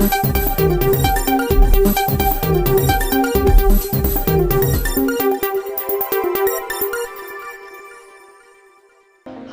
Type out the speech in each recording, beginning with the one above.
thank you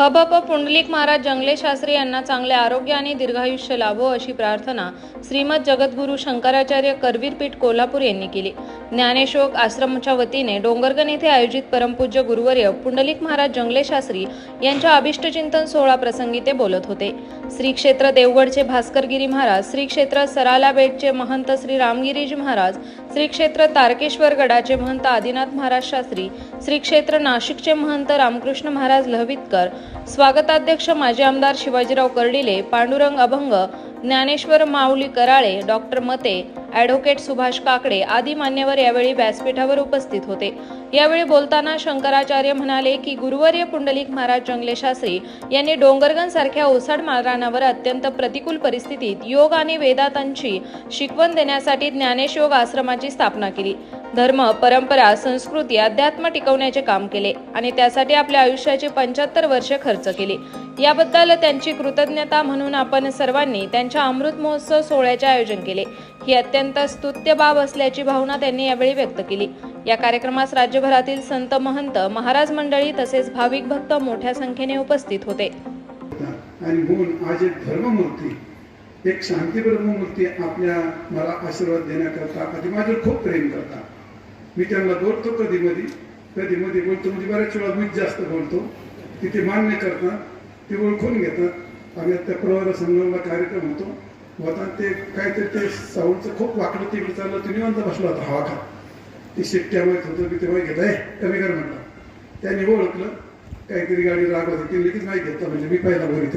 हबप Pundalik Maharaj जंगले शास्त्री यांना चांगले आरोग्य आणि दीर्घायुष्य लाभो अशी प्रार्थना श्रीमद जगद्गुरू शंकराचार्य करवीरपीठ कोल्हापूर यांनी केली. ज्ञानेशोक आश्रमच्या वतीने डोंगरगण येथे आयोजित परमपूज्य गुरुवर्य पुंडलिक महाराज जंगले शास्त्री यांच्या अभिष्टचिंतन सोहळा प्रसंगी ते बोलत होते. श्री क्षेत्र देवगडचे भास्करगिरी महाराज श्री क्षेत्र सराला बेटचे महंत श्री रामगिरीजी महाराज श्री क्षेत्र तारकेश्वर गडाचे महंत आदिनाथ महाराज शास्त्री श्री क्षेत्र नाशिकचे महंत रामकृष्ण महाराज लहवितकर स्वागताध्यक्ष माजी आमदार शिवाजीराव कर्डिले पांडुरंग अभंग ज्ञानेश्वर माऊली कराळे डॉक्टर मते ॲडव्होकेट सुभाष काकडे आदी मान्यवर यावेळी व्यासपीठावर उपस्थित होते. यावेळी बोलताना शंकराचार्य म्हणाले की गुरुवर्य पुंडलिक महाराज जंगले शास्त्री यांनी डोंगरगण सारख्या ओसाड मारणावर अत्यंत प्रतिकूल परिस्थितीत योग आणि वेदांतांची शिकवण देण्यासाठी ज्ञानेश योग आश्रमाची स्थापना केली. धर्म परंपरा संस्कृती अध्यात्म टिकवण्याचे काम केले आणि त्यासाठी आपल्या आयुष्याची पंच्याहत्तर वर्षे खर्च केले. याबद्दल त्यांची कृतज्ञता म्हणून आपण सर्वांनी त्यांच्या अमृत महोत्सव सोहळ्याचे आयोजन केले. ही अत्यंत स्तुत्य बाब असल्याची भावना त्यांनी यावेळी व्यक्त केली. या कार्यक्रमास राज्यभरातील संत महंत महाराज मंडळी तसेच भाविक भक्त मोठ्या संख्येने उपस्थित होते. आणि म्हणून आज एक धर्ममूर्ती एक शांती ब्रह्ममूर्ती आपल्या मला आशीर्वाद देण्याकरता आधी खूप प्रेम करतात. मी त्यांना बोलतो कधी मधी कधी मध्ये बोलतो. म्हणजे बऱ्याच वेळा मीच जास्त बोलतो. तिथे मान्य करतात ते ओळखून घेतात. आणि त्या प्रवार संगमला कार्यक्रम होतो. आता ते काहीतरी ते साऊंडचं खूप वाकडं तिकडे चाललं तुम्ही निवांत बसला होता हवा खात. ते शिट्ट्या माहीत होतं मी तेव्हा घेत आहे कमी कर म्हटलं. त्याने ओळखलं. काहीतरी गाडी रागवत होती लगेच नाही घेतला म्हणजे मी पहिला भरीत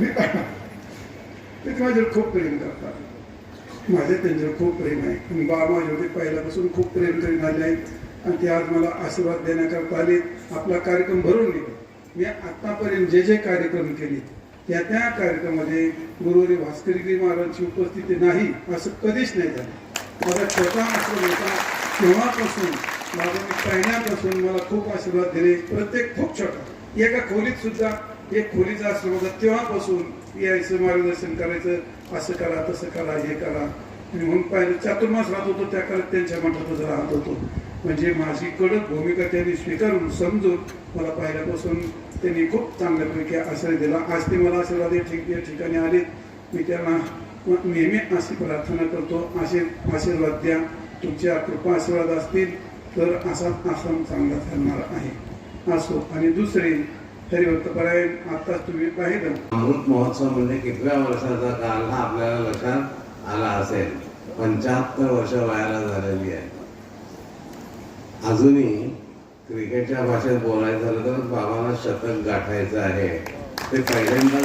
मी पाहिला ते माझ्यावर खूप प्रेम करतात. माझे त्यांच्यावर खूप प्रेम आहे. आणि बा माझ्यावरती पहिल्यापासून खूप प्रेम करीत आले आहेत आणि ते आज मला आशीर्वाद देण्याकरता आले. आपला कार्यक्रम भरून गेले. मी आत्तापर्यंत जे जे कार्यक्रम केले त्या त्या कार्यक्रमामध्ये गुरुवारी भास्करगिरी महाराजांची उपस्थिती नाही असं कधीच नाही झालं. माझा छोटा आश्रम होता. तेव्हापासून माझा पहिल्यापासून मला खूप आशीर्वाद दिले. प्रत्येक खूप छोटा. एका खोलीत सुद्धा एक खोलीचा आश्रम होता तेव्हापासून यायचं मार्गदर्शन करायचं असं करा तसं करा हे करा. मी म्हणून पाहिलं चातुर्मास राहत होतो त्या काळात त्यांच्या मठातच राहत होतो. म्हणजे माझी कडक भूमिका त्यांनी स्वीकारून समजून मला पाहिल्यापासून त्यांनी खूप चांगल्यापैकी आश्रय दिला. आज ते मला आशीर्वाद या या ठिकाणी आले मी त्यांना नेहमी अशी प्रार्थना करतो असे आशीर्वाद द्या. तुमच्या कृपा आशीर्वाद असतील तर असा आश्रम चांगला ठरणार आहे. असो. आणि दुसरे हरिभक्तपरायण आताच तुम्ही पाहिलं. अमृत महोत्सव म्हणजे कितव्या वर्षाचा काल हा आपल्याला लक्षात आला असेल. पंच्याहत्तर वर्ष वयाला झालेली आहे. अजूनही क्रिकेटच्या भाषेत बोलायचं झालं तर बाबांना शतक गाठायचं आहे. ते पहिल्यांदा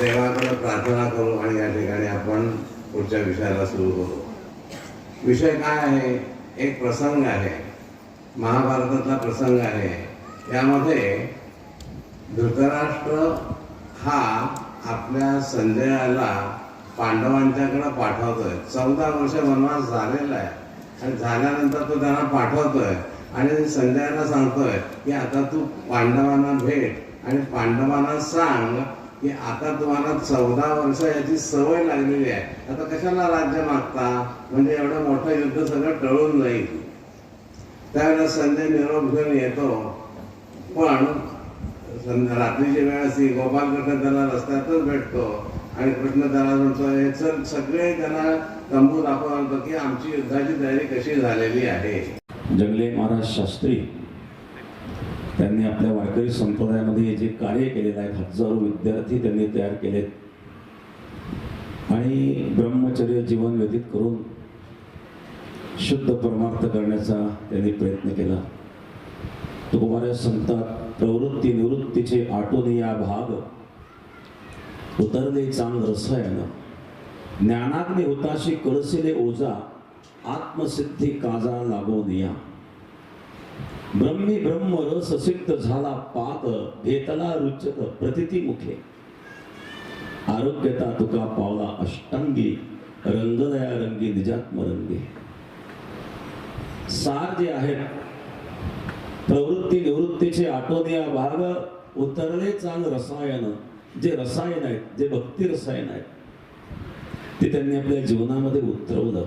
देवाकडे प्रार्थना करू आणि या ठिकाणी आपण पुढच्या विषयाला सुरू करू. विषय काय आहे? एक प्रसंग आहे. महाभारतातला प्रसंग आहे. त्यामध्ये धृतराष्ट्र हा आपल्या संजयाला पांडवांच्याकडे पाठवतोय. चौदा वर्ष वनवास झालेला आहे. आणि झाल्यानंतर तो त्यांना पाठवतोय. आणि संजयाला सांगतोय की आता तू पांडवांना भेट आणि पांडवांना सांग की आता तुम्हाला चौदा वर्ष याची सवय लागलेली आहे. आता कशाला राज्य मागता? म्हणजे एवढं मोठं युद्ध सगळं टळून जाईल. त्यावेळेला संजय निरोप घेऊन येतो. पण रात्रीच्या रात्रीची वेळ असती गोपालकृष्ण त्याला रस्त्यातच भेटतो. आणि कृष्ण त्याला म्हणतो हे चल सगळे त्याला तंबू दाखवतो की आमची युद्धाची तयारी कशी झालेली आहे. जंगले महाराज शास्त्री त्यांनी आपल्या वारकरी संप्रदायामध्ये जे कार्य केलेलं आहे हजारो विद्यार्थी त्यांनी तयार केलेत. आणि ब्रह्मचर्य जीवन व्यतीत करून शुद्ध परमार्थ करण्याचा त्यांनी प्रयत्न केला. तुकोबाऱ्या सांगतात प्रवृत्ती निवृत्तीचे आटून या भाग उतरले चांग रसायन. ज्ञानाग्ने हुताशी कळसिले ओझा आत्मसिद्धी काजा लागून या ब्रह्मी ब्रह्म रस सिक्त झाला पाक भेतला रुचत प्रतिती मुखे. आरोग्यता तुका पावला अष्टांगी रंगदया रंगी निजात्म रंगी सार जे आहेत प्रवृत्ती निवृत्तीचे आटोनिया भाग उतरले चांग रसायन. जे रसायन आहेत जे भक्ती रसायन आहेत ते त्यांनी आपल्या जीवनामध्ये उतरवलं.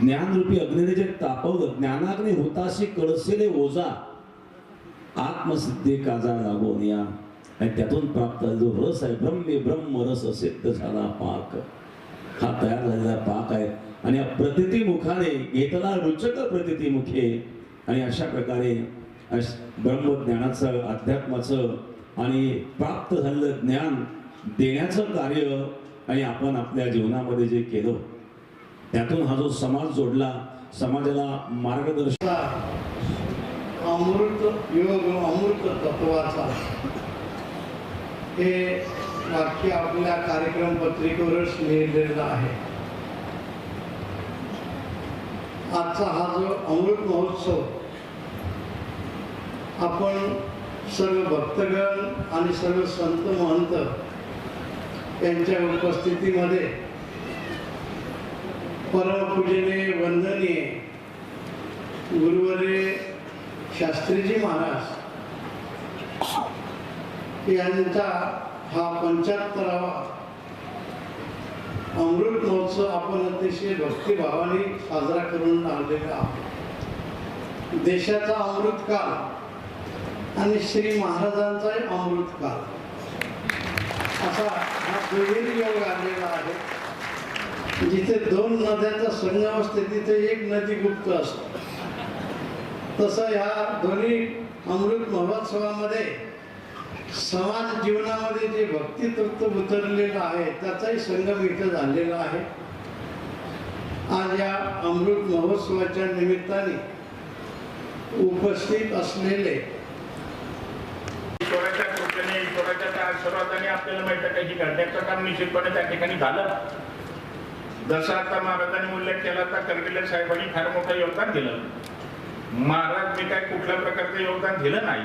ज्ञानरूपी अग्नीने जे तापवलं ज्ञानाग्नी होताशी कळसेले ओझा आत्मसिद्धी काजा लागून या. आणि त्यातून प्राप्त जो रस आहे ब्रह्मी ब्रह्म रस सिद्ध झाला पाक. हा तयार झालेला पाक आहे. आणि या प्रतितीमुखाने घेतला रुचक प्रतितीमुखे आणि अशा प्रकारे ब्रह्मज्ञानाचं अध्यात्माचं आणि प्राप्त झालेलं ज्ञान देण्याचं कार्य आणि आपण आपल्या जीवनामध्ये जे केलं त्यातून हा जो समाज जोडला समाजाला मार्गदर्शन अमृत योग अमृत तत्वाचा. हे वाक्य आपल्या कार्यक्रम पत्रिकेवरच लिहिलेलं आहे. आजचा हा जो अमृत महोत्सव आपण सर्व भक्तगण आणि सर्व संत महंत यांच्या उपस्थितीमध्ये परमपूजनीय वंदनीय गुरुवरे शास्त्रीजी महाराज यांचा हा पंच्याहत्तरावा अमृत महोत्सव आपण अतिशय भक्तिभावाने साजरा करून आणलेला आहोत. देशाचा अमृतकाल आणि श्री महाराजांचाही अमृतकाल असा हा दुहेरी योग आलेला आहे. जिथे दोन नद्यांचा संगम असते तिथे एक नदी गुप्त असते. तसं ह्या दोन्ही अमृत महोत्सवामध्ये समाज जीवनामध्ये जे भक्ती तत्व उतरलेलं आहे त्याचाही संगम इथं झालेला आहे. आज या अमृत महोत्सवाच्या निमित्ताने उपस्थित असलेले ईश्वराच्या कृपेने आशीर्वादाने आपल्याला माहिती आहे की? घडण्याचं काम निश्चितपणे त्या ठिकाणी झालं. जसं आता महाराजांनी उल्लेख केला तर करगिले साहेबांनी फार मोठं योगदान दिलं. महाराज मी काय कुठल्या प्रकारचं योगदान दिलं नाही.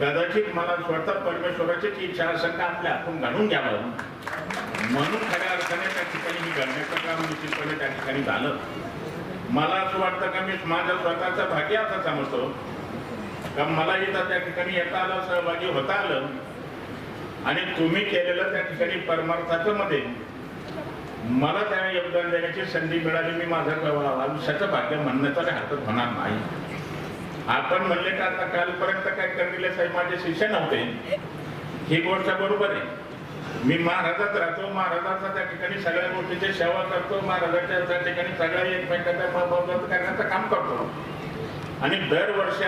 कदाचित मला स्वतः परमेश्वराचीच इच्छा असेल का आपल्या हातून घालून घ्यावं म्हणून खऱ्या अर्थाने त्या ठिकाणी मी घडण्याचं काम निश्चितपणे त्या ठिकाणी झालं. मला असं वाटतं का मी माझ्या स्वतःचा भाग्य असं समजतो. का मला इथं त्या ठिकाणी येता आलं सहभागी होता आलं. आणि तुम्ही केलेलं त्या ठिकाणी परमार्थाचं मध्ये. मला त्या योगदान देण्याची संधी मिळाली मी माझं आयुष्याचं भाग्य म्हणण्याचा काही हरकत होणार नाही. आपण म्हणले का आता कालपर्यंत काय करलेले साहेब माझे शिष्य नव्हते. ही गोष्ट बरोबर आहे. मी महाराजात राहतो महाराजाचा त्या ठिकाणी सगळ्या गोष्टीची सेवा करतो महाराजाच्या त्या ठिकाणी सगळ्या एकमेकांच्या करण्याचं काम करतो. आणि दरवर्षी